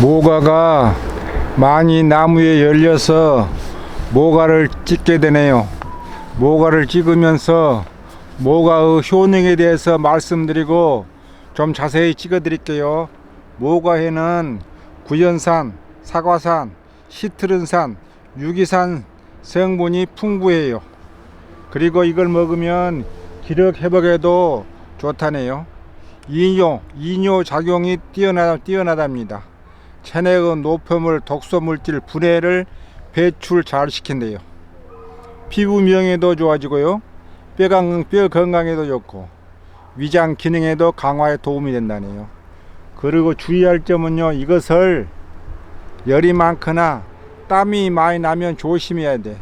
모가가 많이 나무에 열려서 모가를 찍게 되네요. 모가를 찍으면서 모가의 효능에 대해서 말씀드리고 좀 자세히 찍어 드릴게요. 모가에는 구연산, 사과산, 시트른산, 유기산 성분이 풍부해요. 그리고 이걸 먹으면 기력 회복에도 좋다네요. 이뇨, 이뇨 작용이 뛰어나, 뛰어나답니다. 체내의 노폐물, 독소 물질 분해를 배출 잘 시킨대요. 피부 미용에도 좋아지고요. 뼈, 강, 뼈 건강에도 좋고 위장 기능에도 강화에 도움이 된다네요. 그리고 주의할 점은요. 이것을 열이 많거나 땀이 많이 나면 조심해야 돼.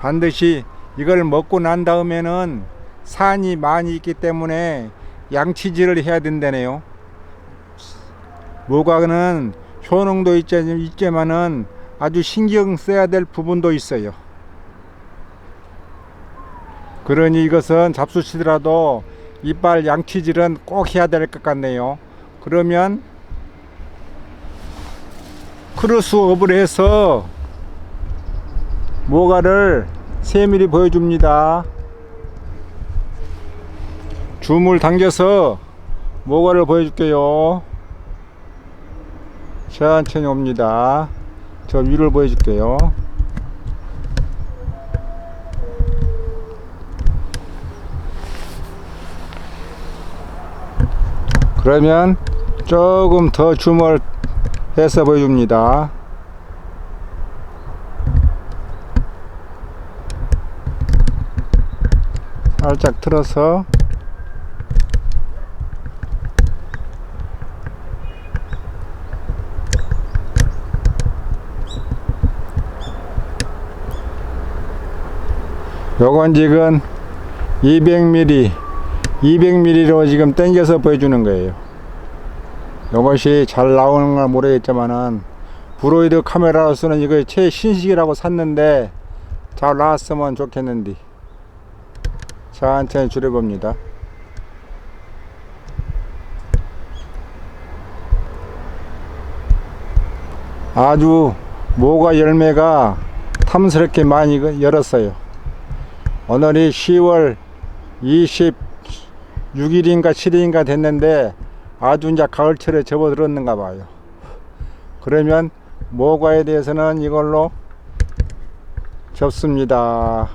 반드시 이걸 먹고 난 다음에는 산이 많이 있기 때문에 양치질을 해야 된다네요. 모과는 효능도 있지- 있지만은 아주 신경 써야 될 부분도 있어요. 그러니 이것은 잡수시더라도 이빨 양치질은 꼭 해야 될 것 같네요. 그러면 크로스업을 해서 모가를 세밀히 보여줍니다. 줌을 당겨서 모가를 보여줄게요. 천천히 옵니다. 저 위를 보여줄게요. 그러면 조금 더 줌을 해서 보여줍니다. 살짝 틀어서 요건 지금 200ml 200ml로 지금 당겨서 보여주는 거예요. 이것이 잘 나오는 건 모르겠지만은 브로이드 카메라로서는 이거 최신식이라고 샀는데 잘 나왔으면 좋겠는데 천천히 줄여봅니다. 아주 모가 열매가 탐스럽게 많이 열었어요 오늘이 10월 26일인가 7일인가 됐는데 아주 이제 가을철에 접어들었는가 봐요. 그러면 모과에 대해서는 이걸로 접습니다.